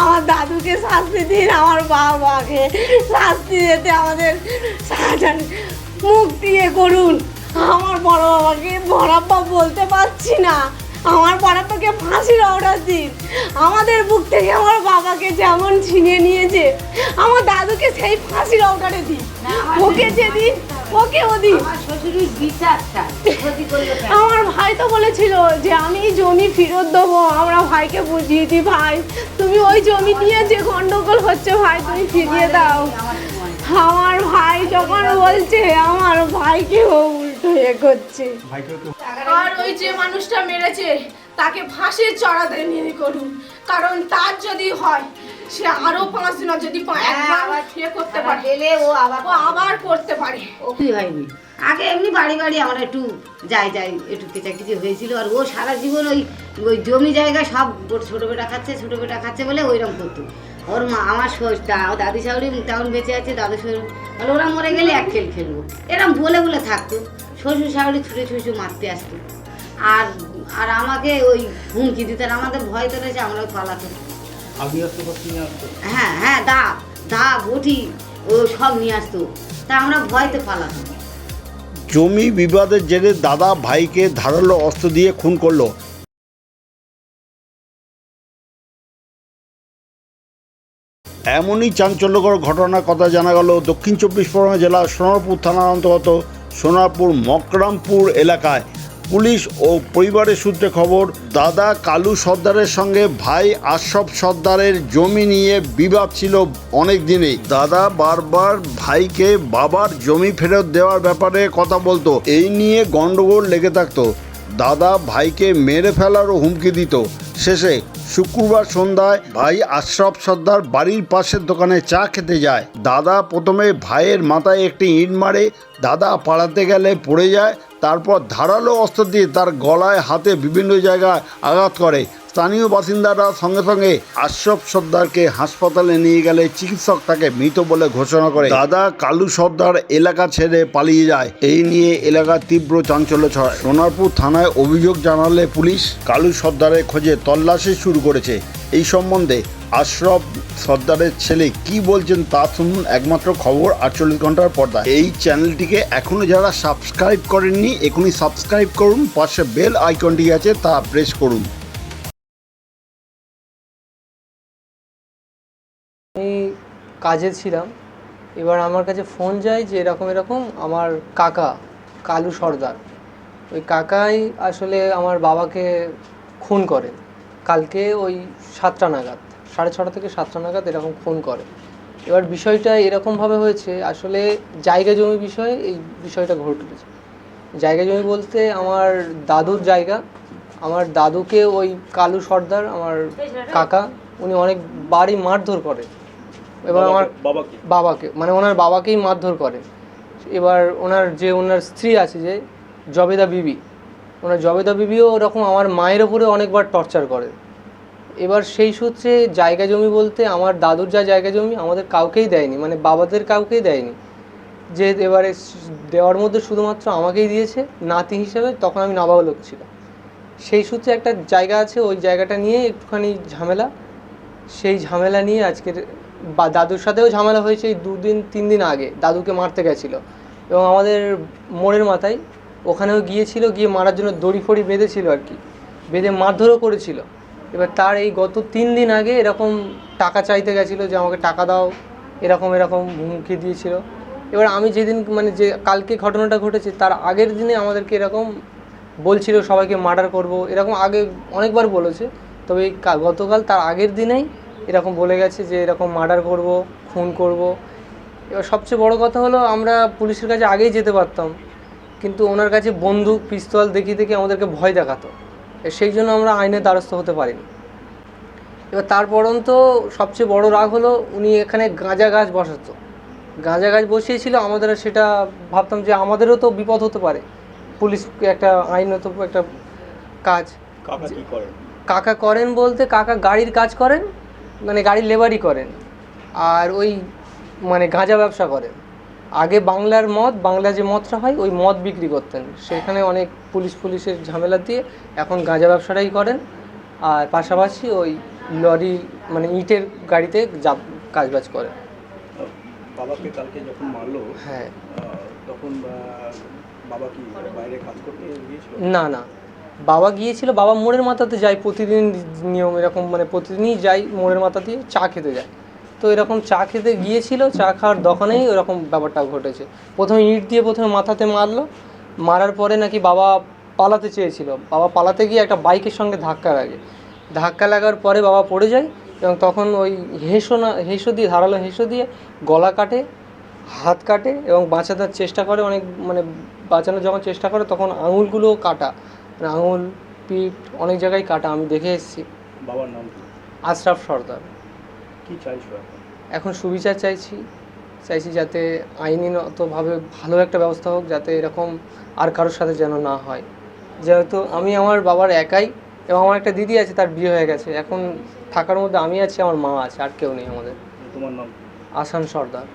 আমার দাদুকে শাস্তি দিন আমার বাবাকে শাস্তি দিতে আমাদের মুক্তি এ করুন। আমার বড় বাবাকে বড়াপ্পা বলতে পারছি না। আমার বড়াপ্পাকে ফাঁসির অর্ডার দিন। আমাদের বুক থেকে আমার বাবাকে যেমন ছিনিয়ে নিয়েছে আমার দাদুকে সেই ফাঁসির অর্ডারে দিন। ওকে যে দিন ওকে ও দিন। আমার ভাই তো বলেছিল যে আমি জমি ফেরত দেবো আমরা ভাইকে বুঝিয়ে দিই ভাই। তুমি ওই জমি নিয়ে যে গন্ডগোল হচ্ছে ভাই তুমি ফিরিয়ে দাও। আমার আমার ভাই যখন বলছে আমার ভাইকে ও উল্টো এ করছে আর ওই যে মানুষটা মেরেছে তাকে ফাঁসির চড়াতে নিয়ে করুন। কারণ তার যদি হয় সে আরও পাঁচ দিন যদি ইয়ে করতে পারে। ও আবার ও আবার করতে পারে। ও কি হয়নি আগে এমনি বাড়ি বাড়ি আমরা একটু যাই যাই একটু কেচাকিচি হয়েছিল। আর ও সারা জীবন ওই ওই জমি জায়গা সব ওর ছোটো বেটা খাচ্ছে ছোটো বেটা খাচ্ছে বলে ওইরকম করতো। ওর মা আমার দা- দাদি শাশুড়ি তেমন বেঁচে আছে দাদু শাশুড়ি। বলে ওরা মরে গেলে এক খেল খেলব। এরকম বলে বলে থাকতো। শ্বশুর শাশুড়ি ছুটে ছুটে মারতে আসতো। আর আর আমাকে ওই হুমকি দিত আর আমাদের ভয় তো রয়েছে আমরা পালাতাম হ্যাঁ হ্যাঁ দা দা বটি ও সব নিয়ে আসতো। তা আমরা ভয়তে পালাতাম। জমি বিবাদের জেরে দাদা ভাইকে ধারালো অস্ত্র দিয়ে খুন করল। এমনই চাঞ্চল্যকর ঘটনার কথা জানা গেল দক্ষিণ চব্বিশ পরগনা জেলার সোনারপুর থানার অন্তর্গত সোনারপুর মকরামপুর এলাকায়। পুলিশ ও পরিবারের সূত্রে খবর, দাদা কালু সর্দারের সঙ্গে ভাই আশরফ সর্দারের জমি নিয়ে বিবাদ ছিল অনেক দিনেই। দাদা বারবার ভাইকে বাবার জমি ফেরত দেওয়ার ব্যাপারে কথা বলতো। এই নিয়ে গন্ডগোল লেগে থাকতো। দাদা ভাইকে মেরে ফেলারও হুমকি দিত। শেষে শুক্রবার সন্ধ্যায় ভাই আশরাফ সর্দার বাড়ির পাশের দোকানে চা খেতে যায়। দাদা প্রথমে ভাইয়ের মাথায় একটি ইট মারে, দাদা পাড়াতে গেলে পড়ে যায়, তারপর ধারালো অস্ত্র দিয়ে তার গলায়, হাতে বিভিন্ন জায়গায় আঘাত করে। স্থানীয় বাসিন্দারা সঙ্গে সঙ্গে আশরফ সর্দারকে হাসপাতালে নিয়ে গেলে চিকিৎসক তাকে মৃত বলে ঘোষণা করে। দাদা কালু সর্দার এলাকা ছেড়ে পালিয়ে যায়। এই নিয়ে এলাকার তীব্র চাঞ্চল্য ছড়ায়। সোনারপুর থানায় অভিযোগ জানালে পুলিশ কালু সর্দারের খোঁজে তল্লাশি শুরু করেছে। এই সম্বন্ধে আশরফ সর্দারের ছেলে কি বলছেন তা শুনুন একমাত্র খবর আটচল্লিশ ঘণ্টার পর্দা এই চ্যানেলটিকে এখনও যারা সাবস্ক্রাইব করেননি, এখনই সাবস্ক্রাইব করুন, পাশে বেল আইকনটি আছে তা প্রেস করুন। কাজে ছিলাম। এবার আমার কাছে ফোন যায় যে এরকম এরকম আমার কাকা কালু সর্দার। ওই কাকাই আসলে আমার বাবাকে খুন করে। কালকে ওই সাতটা নাগাদ সাড়ে ছটা থেকে সাতটা নাগাদ এরকম খুন করে। এবার বিষয়টা এরকমভাবে হয়েছে আসলে জায়গা জমি বিষয়ে এই বিষয়টা ঘটেছে জায়গা জমি বলতে আমার দাদুর জায়গা। আমার দাদুকে ওই কালু সর্দার আমার কাকা উনি অনেক বাড়ি মারধর করে। এবার আমার বাবাকে? মানে ওনার বাবাকেই মারধর করে। এবার ওনার যে ওনার স্ত্রী আছে যে জবেদা বিবি ওনার জবেদা বিবিও ওরকম আমার মায়ের ওপরে অনেকবার টর্চার করে। এবার সেই সূত্রে জায়গা জমি বলতে আমার দাদুর যা জায়গা জমি আমাদের কাউকেই দেয়নি মানে বাবাদের কাউকেই দেয়নি। যে এবারে দেওয়ার মধ্যে শুধুমাত্র আমাকেই দিয়েছে নাতি হিসেবে তখন আমি নাবালক ছিলাম। সেই সূত্রে একটা জায়গা আছে ওই জায়গাটা নিয়ে একটুখানি ঝামেলা। সেই ঝামেলা নিয়ে আজকের বা দাদুর সাথেও ঝামেলা হয়েছে এই দুদিন, তিন দিন আগে। দাদুকে মারতে গেছিল। এবং আমাদের মোড়ের মাথায় ওখানেও গিয়েছিল, গিয়ে মারার জন্য দড়ি ফড়ি বেঁধেছিল আর কি। বেঁধে মারধরও করেছিল। এবার তার এই গত তিন দিন আগে এরকম টাকা চাইতে গেছিল যে, আমাকে টাকা দাও। এরকম এরকম হুমকি দিয়েছিল। এবার আমি যেদিন মানে যে কালকে ঘটনাটা ঘটেছে, তার আগের দিনে আমাদেরকে এরকম বলছিল, সবাইকে মার্ডার করব। এরকম আগে অনেকবার বলেছে। তবে গতকাল তার আগের দিনেই এরকম বলে গেছে যে এরকম মার্ডার করব খুন করব। এবার সবচেয়ে বড় কথা হলো আমরা পুলিশের কাছে আগেই যেতে পারতাম কিন্তু ওনার কাছে বন্দুক পিস্তল দেখিয়ে দেখে আমাদেরকে ভয় দেখাতো। সেই জন্য আমরা আইনের দ্বারস্থ হতে পারিনি। এবার তার পরন্ত সবচেয়ে বড় রাগ হলো উনি এখানে গাঁজা গাছ বসাতো। গাঁজা গাছ বসিয়েছিল আমাদের সেটা ভাবতাম যে আমাদেরও তো বিপদ হতে পারে। পুলিশ একটা আইনত একটা কাজ। কাকা করেন বলতে কাকা গাড়ির কাজ করেন মানে গাড়ির লেবারই করেন। আর ওই মানে গাঁজা ব্যবসা করেন। আগে বাংলার মদ বাংলা যে মদটা হয় ওই মদ বিক্রি করতেন। সেখানে অনেক পুলিশ পুলিশের ঝামেলা দিয়ে এখন গাঁজা ব্যবসাটাই করেন। আর পাশাপাশি ওই লরি মানে ইটের গাড়িতে যা কাজবাজ করেন। বাবাকে কালকে যখন মারলো হ্যাঁ। তখন বাবা কি বাইরে কাজ করতে গিয়েছিল? না না। বাবা গিয়েছিল, বাবা মোড়ের মাথাতে যায় প্রতিদিন নিয়ম এরকম মানে প্রতিদিনই যাই মোড়ের মাথা দিয়ে চা খেতে যায়। তো এরকম চা খেতে গিয়েছিল, চা খাওয়ার দোকানেই ওরকম ব্যাপারটা ঘটেছে। প্রথমে ইট দিয়ে প্রথমে মাথাতে মারলো, মারার পরে নাকি বাবা পালাতে চেয়েছিল। বাবা পালাতে গিয়ে একটা বাইকের সঙ্গে ধাক্কা লাগে। ধাক্কা লাগার পরে বাবা পড়ে যায় এবং তখন ওই হেঁসো না, হেঁসো দিয়ে, ধারালো হেঁসো দিয়ে গলা কাটে, হাত কাটে এবং বাঁচানোর চেষ্টা করে অনেক মানে বাঁচানোর যখন চেষ্টা করে তখন আঙুলগুলোও কাটা। আঙুল পিঠ অনেক জায়গায় কাটা আমি দেখে এসেছি। বাবার নাম আশরাফ সর্দার। কি চাইছো এখন? সুবিচার চাইছি চাইছি যাতে আইনিনতভাবে ভালো একটা ব্যবস্থা হোক যাতে এরকম আর কারোর সাথে যেন না হয়। যেহেতু আমি আমার বাবার একাই এবং আমার একটা দিদি আছে তার বিয়ে হয়ে গেছে। এখন থাকার মধ্যে আমি আছি আমার মা আছে আর কেউ নেই আমাদের। তোমার নাম আসান সর্দার।